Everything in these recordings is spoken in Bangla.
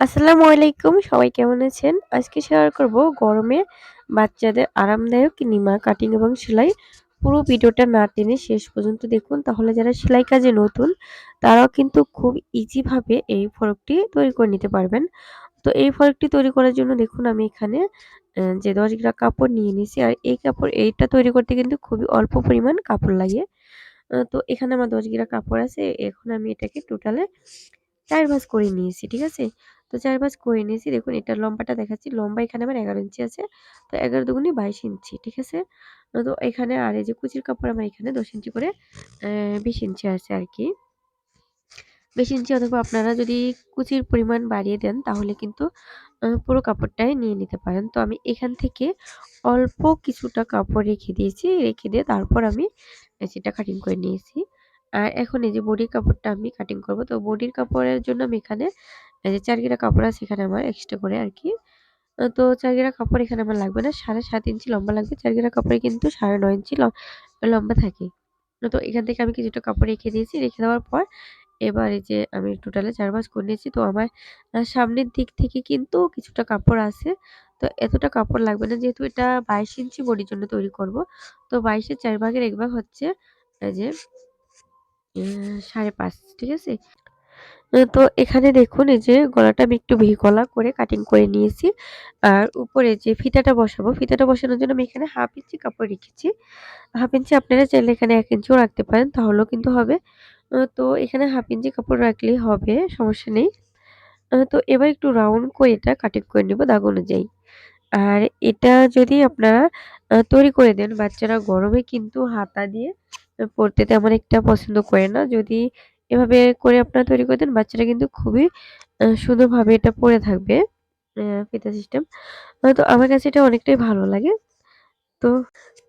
আসসালামু আলাইকুম, সবাই কেমন আছেন? আজকে শেয়ার করব গরমে বাচ্চাদের আরামদায়ক নিমা কাটিং এবং সেলাই। পুরো ভিডিওটা না টেনে শেষ পর্যন্ত দেখুন, তাহলে যারা সেলাই কাজে নতুন, তারাও কিন্তু খুব ইজিভাবে এই ফরকটি তৈরি করে নিতে পারবেন। তো এই ফরকটি তৈরি করার জন্য দেখুন, আমি এখানে যে ১০ গ্রা কাপড় নিয়ে নিয়েছি। আর এই কাপড়, এইটা তৈরি করতে কিন্তু খুবই অল্প পরিমাণ কাপড় লাগে। তো এখানে আমার ১০ গ্রা কাপড় আছে। এখন আমি এটাকে টোটালে ৪ ভাঁজ করে নিয়েছি। ঠিক আছে? তো ৪ ভাঁজ করে নিয়েছি। দেখুন, এটার লম্বাটা দেখাচ্ছি। লম্বা এখানে আমার ১১ ইঞ্চি আছে। তো ১১ দুগুনি ২২ ইঞ্চি। ঠিক আছে? তো এখানে আর এই যে কুচির কাপড় আমার এখানে ১০ ইঞ্চি করে ২০ ইঞ্চি আছে আর কি ২০ ইঞ্চি অথবা আপনারা যদি কুচির পরিমাণ বাড়িয়ে দেন, তাহলে কিন্তু পুরো কাপড়টাই নিয়ে নিতে পারেন। তো আমি এখান থেকে অল্প কিছুটা কাপড় রেখে দিয়েছি। রেখে দিয়ে তারপর আমি সেটা কাটিং করে নিয়েছি। আর এখন এই যে বডির কাপড়টা আমি কাটিং করব। তো বডির কাপড়ের জন্য আমি এখানে এই যে ৪ গিরা কাপড় আছে এখানে আমার এক্সট্রা করে আর কি তো ৪ গিরা কাপড় এখানে আমার লাগবে না। ৭.৫ ইঞ্চি লম্বা লাগবে। ৪ গিরা কাপড়ে কিন্তু ৯.৫ ইঞ্চি ল লম্বা থাকে। তো এখান থেকে আমি কিছুটা কাপড় রেখে দিয়েছি। রেখে দেওয়ার পর এবার এই যে আমি টোটালে ৪ ভাঁজ করে নিয়েছি। তো আমার সামনের দিক থেকে কিন্তু কিছুটা কাপড় আছে। তো এতটা কাপড় লাগবে না, যেহেতু এটা ২২ ইঞ্চি বডির জন্য তৈরি করব। তো ২২ এর ৪ ভাগের ১ ভাগ হচ্ছে এই যে সাড়ে পাঁচ, ঠিক আছে? তো এখানে দেখুন এই যে গলাটা আমি একটু ভি গলা করে কাটিং করে নিয়েছি। আর উপরে যে ফিতাটা বসাবো, ফিতাটা বসানোর জন্য আমি এখানে ১/২ ইঞ্চি কাপড় রেখেছি। ১/২ ইঞ্চি আপনারা চাইলে এখানে ১ ইঞ্চিও রাখতে পারেন তাহলেও কিন্তু হবে। তো এখানে ১/২ ইঞ্চি কাপড় রাখলেই হবে, সমস্যা নেই। তো এবার একটু রাউন্ড করে এটা কাটিং করে নিব দাগ অনুযায়ী। আর এটা যদি আপনারা তৈরি করে দেন বাচ্চারা গরমে কিন্তু হাতা দিয়ে পড়তে তেমন একটা পছন্দ করে না। যদি এভাবে করে আপনারা তৈরি করে দেন বাচ্চারা কিন্তু খুবই সুন্দরভাবে এটা পড়ে থাকবে। ফিতা সিস্টেম। তো আমার কাছে এটা অনেকটাই ভালো লাগে। তো,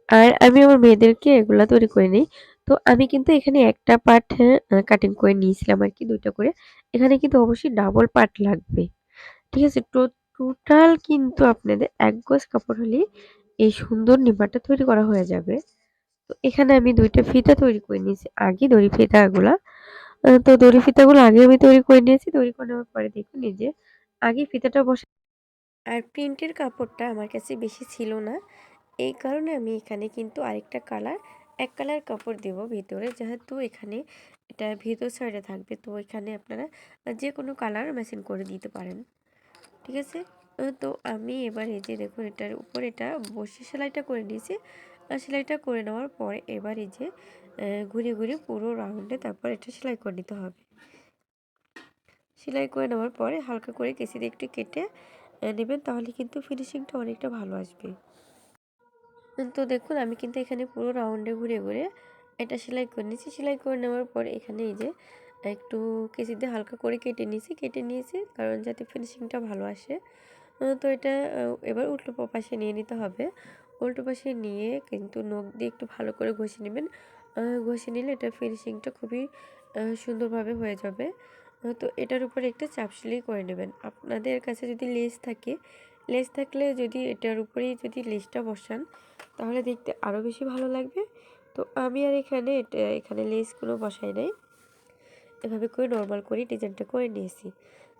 আর আমি আমার মেয়েদেরকে এগুলা তৈরি করে নিই তো আমি কিন্তু এখানে একটা পার্ট কাটিং করে নিয়েছিলাম আর কি দুইটা করে। এখানে কিন্তু অবশ্যই ডাবল পার্ট লাগবে। ঠিক আছে? টোটাল কিন্তু আপনাদের ১ গজ কাপড় হলেই এই সুন্দর নিমাটা তৈরি করা হয়ে যাবে। তো এখানে আমি দুইটা ফিতা তৈরি করে নিয়েছি আগে দড়ি ফিতাগুলা। তো দড়ি ফিতাগুলো আগে আমি তৈরি করে নিয়েছি। তৈরি করে নেওয়ার পরে দেখুন নিজে আগে ফিতাটা বসে আর প্রিন্টের কাপড়টা আমার কাছে বেশি ছিল না। এই কারণে আমি এখানে কিন্তু আরেকটা কালার, এক কালার কাপড় দেব ভিতরে। যেহেতু এখানে এটা ভিতর সাইডে থাকবে। তো এখানে আপনারা যে কোনো কালার মেশিন করে দিতে পারেন। ঠিক আছে? তো আমি এবার এই যে দেখুন এটার উপর এটা বসিয়ে সেলাইটা করে নিয়েছি। সেলাইটা করে নেওয়ার পরে এবার এই যে ঘুরিয়ে, ঘুরিয়ে পুরো রাউন্ডে তারপর এটা সেলাই করে নিতে হবে। সেলাই করে নেওয়ার পরে হালকা করে কেচি দিয়ে একটু কেটে নেবেন তাহলে কিন্তু ফিনিশিংটা অনেকটা ভালো আসবে। তো দেখুন আমি কিন্তু এখানে পুরো রাউন্ডে ঘুরে, ঘুরে এটা সেলাই করে নিয়েছি। সেলাই করে নেওয়ার পরে এখানে এই যে একটু কেচি দিয়ে হালকা করে কেটে নিয়েছি। কেটে নিয়েছি কারণ যাতে ফিনিশিংটা ভালো আসে। তো এটা এবার উল্টো পাশে নিয়ে নিতে হবে। উল্টো পাশে নিয়ে কিন্তু নখ দিয়ে একটু ভালো করে ঘষে নেবেন। ঘষে নিলে এটার ফিনিশিংটা খুবই সুন্দরভাবে হয়ে যাবে। তো এটার উপরে একটা চাপ সেলাই করে নেবেন। আপনাদের কাছে যদি লেস থাকে, লেস থাকলে যদি এটার উপরেই যদি লেসটা বসান তাহলে দেখতে আরও বেশি ভালো লাগবে। তো আমি আর এখানে এটা এখানে লেসগুলো বসাই নাই। এভাবে করে নর্মাল করেই ডিজাইনটা করে নিয়েছি।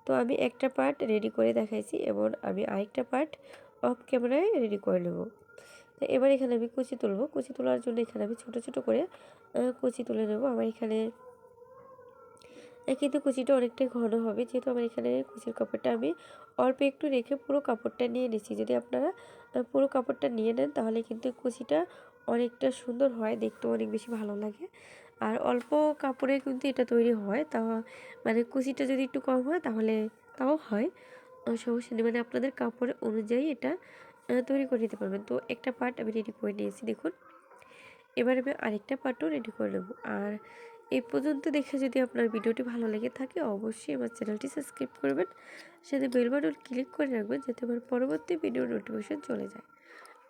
তো আমি একটা পার্ট রেডি করে দেখাইছি এবং আমি আরেকটা পার্ট অফ ক্যামেরায় রেডি করে নেব। তো এবার এখানে আমি কুচি তুলব। কুচি তোলার জন্য এখানে আমি ছোট, ছোট করে কুচি তুলে নেব। আমার এখানে কিন্তু কুচিটা অনেকটাই ঘন হবে যেহেতু আমার এখানে কুচির কাপড়টা আমি অল্প একটু রেখে পুরো কাপড়টা নিয়ে নিচ্ছি। যদি আপনারা পুরো কাপড়টা নিয়ে নেন তাহলে কিন্তু কুচিটা অনেকটা সুন্দর হয়, দেখতেও অনেক বেশি ভালো লাগে। আর অল্প কাপড়ে কিন্তু এটা তৈরি হয়। তা মানে কুচিটা যদি একটু কম হয় তাহলে তাও হয়। সমস্যা নেই। মানে আপনাদের কাপড় অনুযায়ী এটা তৈরি করে নিতে পারবেন। তো একটা পার্ট আমি রেডি করে নিয়েছি দেখুন। এবার আমি আরেকটা পার্টও রেডি করে নেব। আর এই পর্যন্ত দেখে যদি আপনার ভিডিওটি ভালো লেগে থাকে অবশ্যই আমার চ্যানেলটি সাবস্ক্রাইব করবেন। সাথে বেল বাটন ক্লিক করে রাখবেন যাতে আমার পরবর্তী ভিডিও নোটিফিকেশন চলে যায়।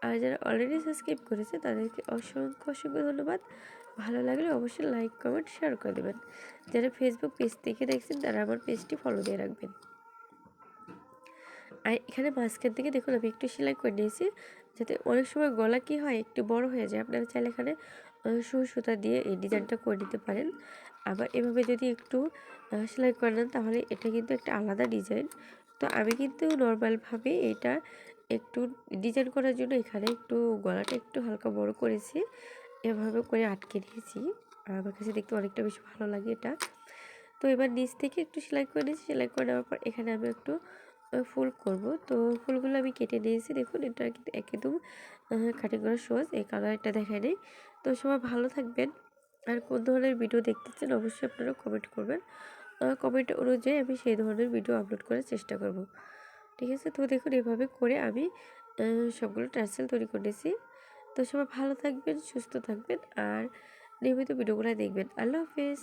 আর যারা অলরেডি সাবস্ক্রাইব করেছে তাদেরকে অসংখ্য, অসংখ্য ধন্যবাদ। ভালো লাগলে অবশ্যই লাইক, কমেন্ট, শেয়ার করে দেবেন। যারা ফেসবুক পেজ থেকে দেখছেন তারা আমার পেজটি ফলো দিয়ে রাখবেন। আর এখানে মাঝখান থেকে দেখুন আমি একটু সেলাই করে নিয়েছি, যাতে অনেক সময় গলা কি হয় একটু বড় হয়ে যায়। আপনারা চাইলে এখানে সুই সুতা দিয়ে এই ডিজাইনটা করে নিতে পারেন। আবার এভাবে যদি একটু সেলাই করে নেন তাহলে এটা কিন্তু একটা আলাদা ডিজাইন। তো আমি কিন্তু নর্মালভাবে এটা একটু ডিজাইন করার জন্য এখানে একটু গলাটা একটু হালকা বড় করেছি, এভাবে করে আটকে নিয়েছি আর আমার কাছে দেখতে অনেকটা বেশি ভালো লাগে এটা। তো এবার নিচ থেকে একটু সেলাই করে নিয়েছি। সেলাই করে নেওয়ার পর এখানে আমি একটু ফুল করব। তো ফুলগুলো আমি কেটে নিয়েছি দেখুন, এটা কিন্তু একদম কাটিং করা সহজ। এই কালারটা দেখায় নেই। তো সবাই ভালো থাকবেন। আর কোন ধরনের ভিডিও দেখতে চান অবশ্যই আপনারা কমেন্ট করবেন। কমেন্ট অনুযায়ী আমি সেই ধরনের ভিডিও আপলোড করার চেষ্টা করব। ঠিক আছে? তো দেখুন, এভাবে করে আমি সবগুলো টার্সেল তৈরি করেছি। তো সবাই ভালো থাকবেন, সুস্থ থাকবেন। আর নিয়মিত ভিডিওগুলো দেখবেন। আল্লাহ হাফেজ।